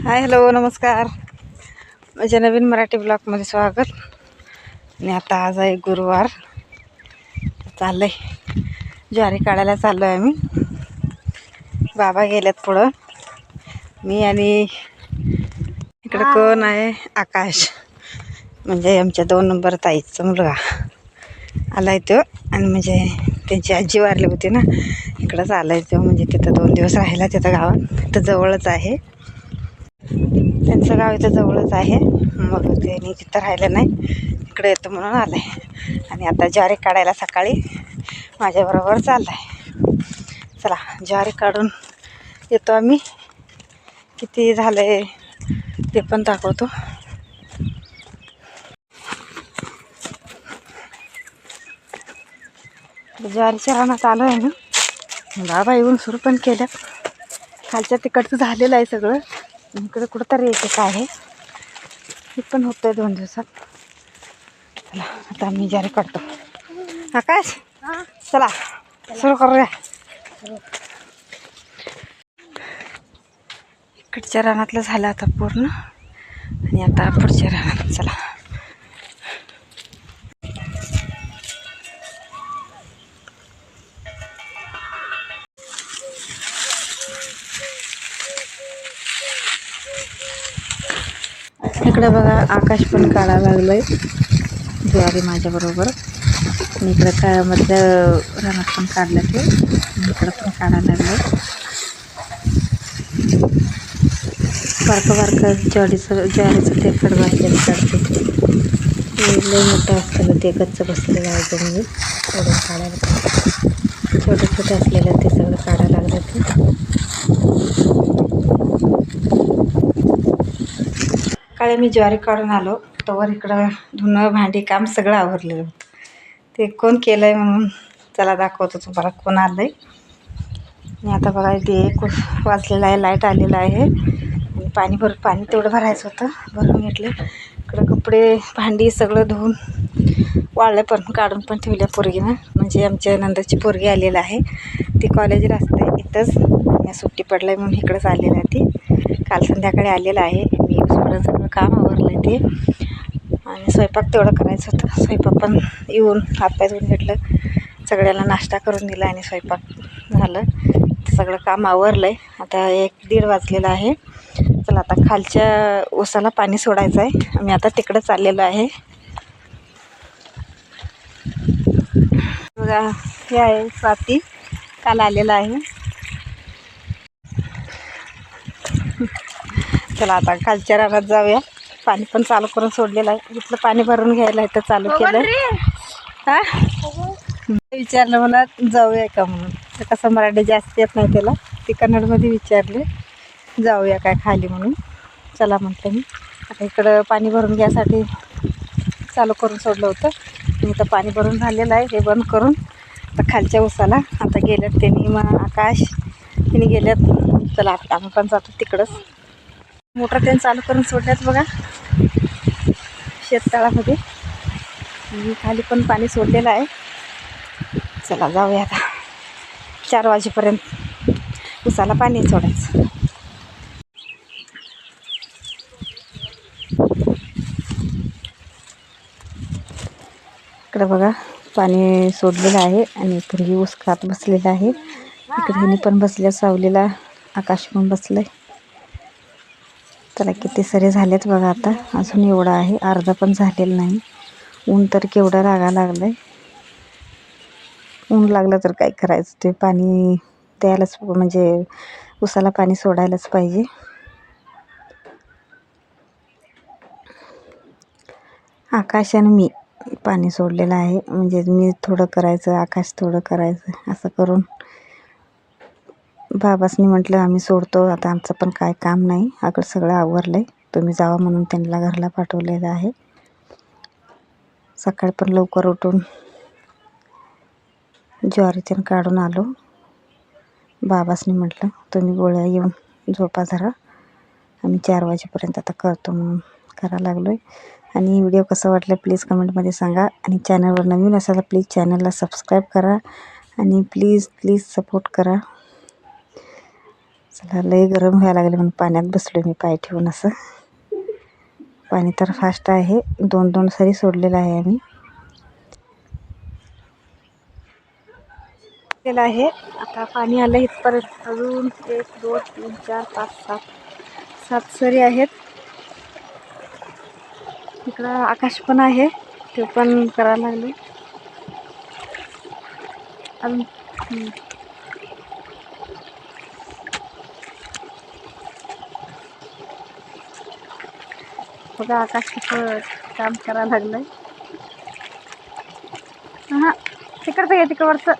Hi hello नमस्कार. माझ्या नवीन मराठी ब्लॉगमध्ये स्वागत. आणि आता आज आहे गुरुवार. चाललं आहे ज्वारी काढायला चाललो आहे आम्ही. बाबा गेल्यात पुढं. मी आणि इकडं कोण आहे? आकाश. म्हणजे आमच्या दोन नंबर ताईचा मुलगा. आला आहे तो. आणि म्हणजे त्यांची आजी वारली होती ना. इकडंच आला आहे तो. म्हणजे तिथं दोन दिवस राहिला तिथं गावात. तिथं जवळच आहे. त्यांचं गाव इथं जवळच आहे. मग त्यांनी तिथं राहिलं नाही. इकडे येतो म्हणून आलं. आहे आणि आता ज्वारी काढायला सकाळी माझ्याबरोबर चाललं आहे चला ज्वारी काढून येतो आम्ही. किती झालं आहे ते पण दाखवतो. ज्वारीच्या रानात आलो आहे ना बाबा येऊन सुरू पण केल्या खालच्या तिकडचं झालेलं आहे सगळं. इकडे कुठंतरी एक काय आहे. हे पण होतं आहे दोन दिवसात. चला आता आम्ही जारी काढतो आकाश चला सुरू करूया. इकडच्या रानातलं झालं आता पूर्ण. आणि आता पुढच्या रानात चला. इकडे बघा आकाश पण काढायला लागलं आहे ज्वारी माझ्याबरोबर. आणि इकडं काळामधलं मधलं रानात पण काढलं ते. इकडं पण काढायला लागलं बारकं बारकं ज्वारीचं ज्वारीचं ते कड असलेलं काढते. लई लय मोठं असलेलं ते गच्च बसलेलं आहे जमिनीत. तोडून काढायला छोटं छोटे छोटे असलेलं ते सगळं काढायला लागलं ते. सकाळी मी ज्वारी काढून आलो. तोवर इकडं धुणं भांडी काम सगळं आवरलेलं होतं. ते कोण केलं आहे म्हणून चला दाखवतो तुम्हाला कोण आलं आहे आणि आता बघा ते एक वाजलेलं आहे लाइट आलेलं आहे. आणि पाणी भर पाणी तेवढं भरायचं होतं भरून घेतलं. इकडं कपडे भांडी सगळं धुवून वाळलं पण काढून पण ठेवल्या पोरगीनं. म्हणजे आमच्या नंदाची पोरगी आलेलं आहे. ती कॉलेजला असते इथंच. या सुट्टी पडलं आहे म्हणून इकडंच आलेलं आहे ती. काल संध्याकाळी आलेलं आहे. मी सगळं काम आवरलं आहे ते. आणि स्वयंपाक तेवढं करायचं होतं. स्वयंपाक पण येऊन हातपाय धुवून घेतलं. सगळ्याला नाश्ता करून दिला आणि स्वयंपाक झालं. ते सगळं काम आवरलं आहे आता एक दीड वाजलेलं आहे. चला आता खालच्या ओसाला पाणी सोडायचं आहे आम्ही आता तिकडं चाललेलो आहे. बघा हे आहे स्वाती. काल आलेलं आहे. चला आता खालच्या रानात जाऊया. पाणी पण चालू करून सोडलेलं आहे. इथलं पाणी भरून घ्यायला इथं चालू केलं हा? विचारलं मला जाऊया का म्हणून. तर कसं मराठी जास्त येत नाही त्याला. ते कन्नडमध्ये विचारले जाऊया काय खाली म्हणून. चला म्हटलं मी. आता इकडं पाणी भरून घ्यासाठी चालू करून सोडलं होतं. आणि इथं पाणी भरून झालेलं आहे हे बंद करून. आता खालच्या उसाला. आता गेल्यात त्यांनी मग आकाश. त्यांनी गेल्यात. चला आता आम्ही पण जातो तिकडंच. मोटर त्यांनी चालू करून सोडल्यात बघा. शेततळामध्ये. खाली पण पाणी सोडलेलं आहे. चला जाऊया आता. चार वाजेपर्यंत उसाला पाणी सोडायचं. इकडं बघा पाणी सोडलेलं आहे आणि पूर्वी ऊस खात बसलेला आहे. इकडे हिनी पण बसल्या सावलीला आकाश पण बसलं आहे त्याला किती सरे झालेत बघा आता. अजून एवढा आहे. अर्धा पण झालेलं नाही. ऊन तर केवढं रागा लागलं आहे ऊन लागलं तर काय करायचं? ते पाणी द्यायलाच म्हणजे उसाला पाणी सोडायलाच पाहिजे. आकाश आणि मी पाणी सोडलेलं आहे. म्हणजे मी थोडं करायचं आकाश थोडं करायचं असं करून. बाबासनी म्हटलं आम्ही सोडतो आता आमचं पण काय काम नाही. अगं सगळं आवरलं आहे तुम्ही जावा म्हणून त्यांना घरला पाठवलेलं आहे. सकाळी पण लवकर उठून ज्वारीतून काढून आलो. बाबासनी म्हटलं तुम्ही गोळ्या येऊन झोपा जरा. आम्ही चार वाजेपर्यंत आता करतो म्हणून करायला लागलो आहे आणि व्हिडिओ कसा वाटला प्लीज कमेंटमध्ये सांगा. आणि चॅनलवर नवीन असाल प्लीज चॅनलला सबस्क्राईब करा. आणि प्लीज प्लीज सपोर्ट करा. चला लई गरम व्हायला लागले म्हणून पाण्यात बसलो मी पाय ठेवून असं. पाणी तर फास्ट आहे दोन दोन सरी सोडलेलं आहे आम्ही. केलं आहे. आता पाणी आलं इथपर्यंत अजून एक दोन तीन चार पाच सात सात सरी आहेत. इकडं आकाश पण आहे ते पण करायला लागले अजून बघा आकाश कसं काम करायला लागलंय. हा तिकडचं घे तिकडचं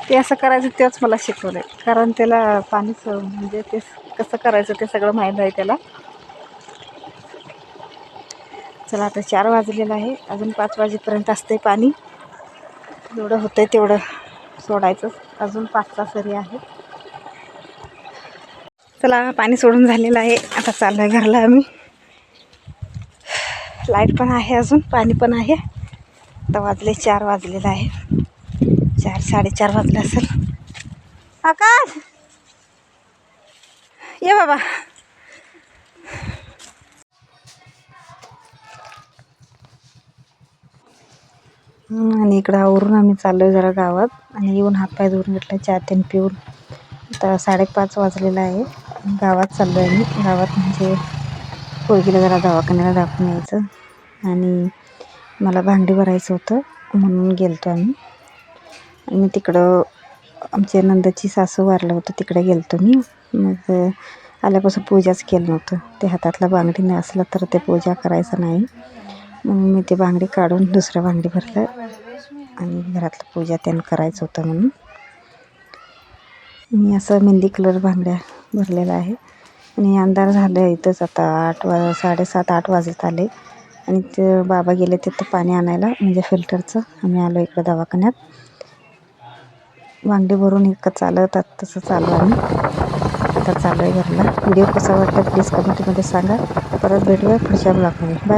ते असं करायचं तेच मला शिकवलंय. कारण त्याला पाणीच म्हणजे ते कसं करायचं ते सगळं माहीत आहे त्याला. चला आता चार वाजलेलं आहे. अजून पाच वाजेपर्यंत असते पाणी. जेवढं होतंय तेवढं. सोडायचं अजून पाच सहा सरी आहे. चला पाणी सोडून झालेलं आहे. आता चाललं आहे घरला आम्ही. लाइट पण आहे अजून पाणी पण आहे. आता वाजले चार वाजलेलं आहे. चार साडेचार वाजले असेल. आकाश! ये बाबा. आणि इकडं आवरून आम्ही चाललो आहे जरा गावात. आणि येऊन हातपाय धुवून घेतला चहा तीन पिऊन. आता साडेपाच वाजलेला आहे. गावात चाललो आहे मी गावात म्हणजे पोरगीला जरा दवाखान्याला दाखवून यायचं. आणि मला भांडी भरायचं होतं म्हणून गेलतो आम्ही. आणि मी तिकडं आमच्या नंदाची सासू वारलं होतं तिकडे गेलतो मी. मग आल्यापासून पूजाच केलं नव्हतं. ते हातातला बांगडी नसला तर ते पूजा करायचं नाही. मग मी ते बांगडी काढून दुसरं बांगडी भरलं आणि घरातलं पूजा त्यानं करायचं होतं म्हणून. मी असं मेहंदी कलर बांगड्या भरलेला आहे. आणि अंधार झालं इथंच आता आठ वा साडेसात आठ वाजत आले. आणि ते बाबा गेले तिथं पाणी आणायला म्हणजे फिल्टरचं. आम्ही आलो इकडं दवाखान्यात. वांगे भरून एक चालवतात तसं चालू आम्ही आता चालू आहे घरला व्हिडिओ कसा वाटला प्लीज कमेंटमध्ये सांगा. परत भेटूया पुढच्या ब्लॉगमध्ये बाय